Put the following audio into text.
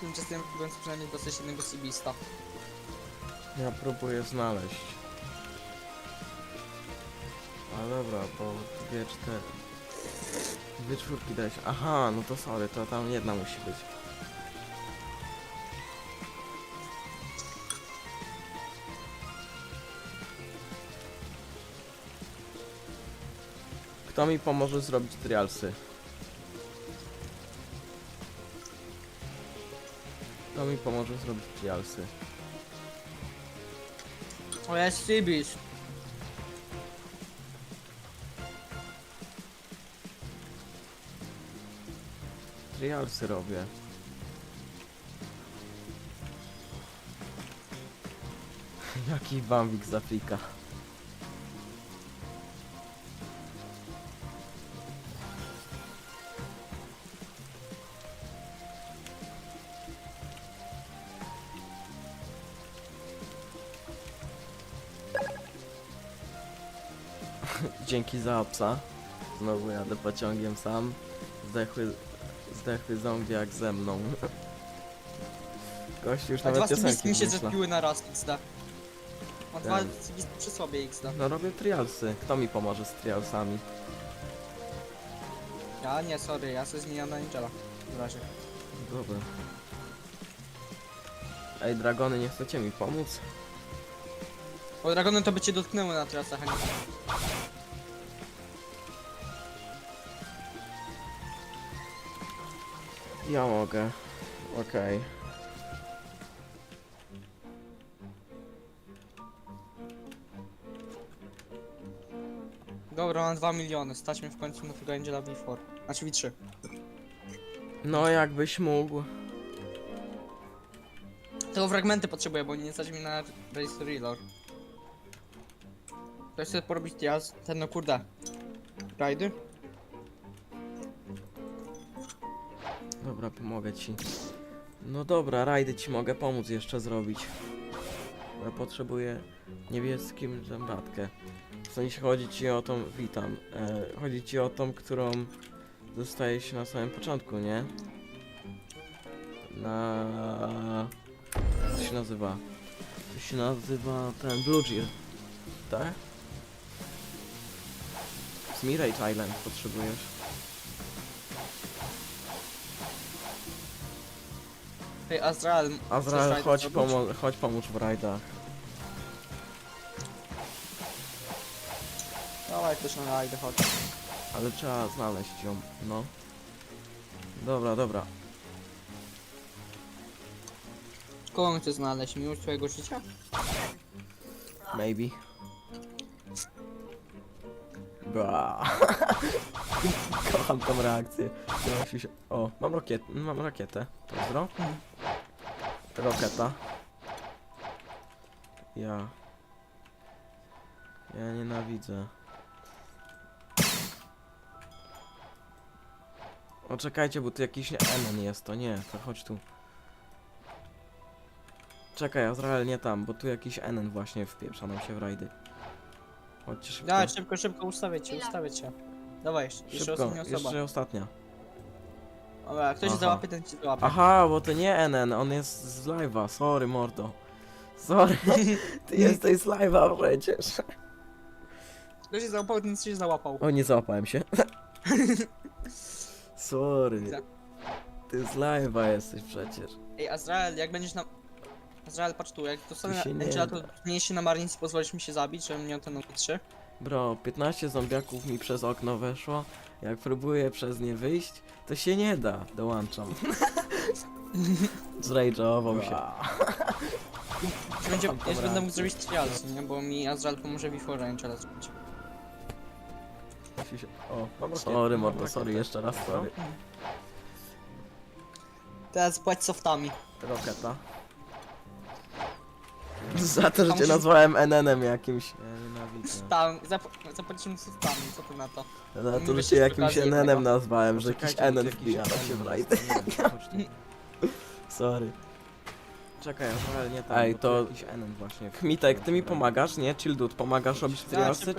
tymczasem próbując przynajmniej dostać jednego Sibista. Ja próbuję znaleźć. A dobra, bo dwie cztery. Dwie czwórki dać. Aha, no to sorry, to tam jedna musi być. Kto mi pomoże zrobić trialsy? Kto mi pomoże zrobić trialsy? O, jest Sibis. Trialsy robię. Jaki bambik z Afrika. Dzięki za psa. Znowu jadę pociągiem sam. Zdechły, zdechły zombiak ze mną. Gościu już A dwa nawet piosenki mi się wymyśla. zrespiły na raz XD. Mam dwa. Sibisy przy sobie XD. No robię trialsy. Kto mi pomoże z trialsami? Ja nie, sorry, ja sobie zmieniam na Angela. W razie. Dobra. Ej, dragony, nie chcecie mi pomóc? Bo dragony to by cię dotknęły na trasach, a nie Ja mogę. Okej. Dobra, mam 2 miliony, stać mnie w końcu na tego Angela V4. Znaczy V3. No jakbyś mógł. Tego fragmenty potrzebuję, bo nie stać mi na Race Reload. Ktoś chce porobić jazd, ten no kurde. Rajdy? Dobra, pomogę ci. No dobra, rajdy ci mogę pomóc jeszcze zrobić. Ja potrzebuję niebieskim zębatkę. W sensie chodzi ci o tą, witam, e, chodzi ci o tą, którą dostaje się na samym początku, nie? Na... Co się nazywa? To się nazywa ten Blue Gear, tak? Z Mirage Island potrzebujesz. Ej, Azrael. Azrael, chodź, pomo- chodź pomóż w rajdach. Dawaj ktoś na rajdy, chodź. Ale trzeba znaleźć ją, no. Dobra, dobra. Kogo chcesz znaleźć? Miłość twojego życia? Maybe. Kocham tą reakcję. O, mam rakiet, mam rakietę. Pozdro. Roketa. Ja. Ja nienawidzę. O, czekajcie, bo tu jakiś Enen jest, to nie, to chodź tu. Czekaj, Azrael, nie tam, bo tu jakiś Enen właśnie wpieprza nam się w rajdy. Chodźcie szybko. Dawaj, szybko, szybko, ustawię cię, ustawię cię. Dawaj, jeszcze, jeszcze Szybko, ostatnia osoba. jeszcze ostatnia. Dobra, kto się Aha. załapie, ten ci załapie. Aha, bo to nie NN, on jest z live'a, sorry mordo. Sorry, ty jesteś z live'a przecież. Kto się załapał, ten się załapał. O, nie załapałem się. sorry. Ty z live'a jesteś przecież. Ej, Azrael, jak będziesz na... Azrael, patrz tu, jak dostanę się nie Angela, to da. zmienisz się na Marines i pozwolisz mi się zabić, żebym miał ten numer 3. Bro, 15 zombiaków mi przez okno weszło. Jak próbuję przez nie wyjść, to się nie da. Dołączam. Zrage'ował się. Będzie, jeszcze będę mógł zrobić trials, nie? Bo mi Azrael pomoże before Angela zrobić. O, sorry mordo, sorry, jeszcze raz sorry. Teraz płać softami. Roketa. Za to, że Tam cię się- nazwałem NN-em jakimś. Ja Tam, zap- zapłacimy softami, co ty na to? Za to, że Myślę, cię że jakimś okazji NN-em tego. nazwałem, że jakiś Poczekajcie, bo NN tu wbija jakiś nam się w rajd. Sorry. Czekaj, ale nie tam. Ej, bo to- jakiś NN właśnie. Kmitek, ty mi pomagasz, nie? Chill dude, pomagasz robić trialsy,